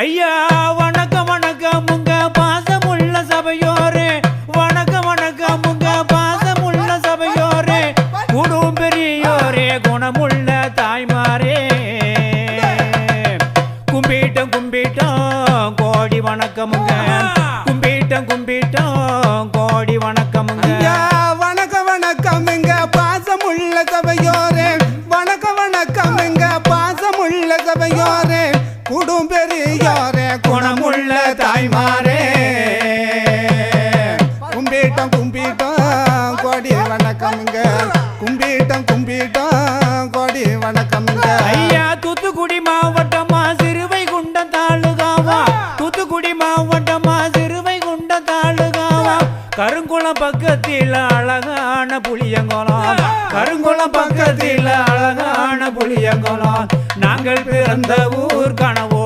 ஐயா வணக்கம் வணக்கம். உங்க பாசமுள்ள சபையோரே வணக்கம் வணக்கம். உங்க பாசமுள்ள சபையோரே குடும் பெரியோரே குணமுள்ள தாய்மாரே. கும்பிட்டோம் கும்பிட்டோம் கோடி வணக்கமுங்க கும்பிட்டோம் கும்பிட்டோம் கோடி வணக்கமுங்க வணக்கம் வணக்கம். எங்க பாசமுள்ள சபையோரே வணக்கம் வணக்கம். எங்க பாசமுள்ள சபையோரே குடும்பெரியோரே குணமுள்ள தாய்மாரே. கும்பிட்டம் கும்பிட்டோம் கோடி வணக்கம்ங்க கும்பிட்டம் கும்பிட்டோம் கோடி வணக்கம்ங்க ஐயா தூத்துக்குடி மாவட்டமா சிறுவை குண்டம் தாலுகாவா? தூத்துக்குடி மாவட்டமா சிறுவை குண்டம் தாலுகாவா? கருங்குளம் பக்கத்தில் அழகான புளியங்குளம் கருங்குளம் பக்கத்தில் அழகான புளியங்குளம் நாங்கள் பிறந்த ஊர் கனவு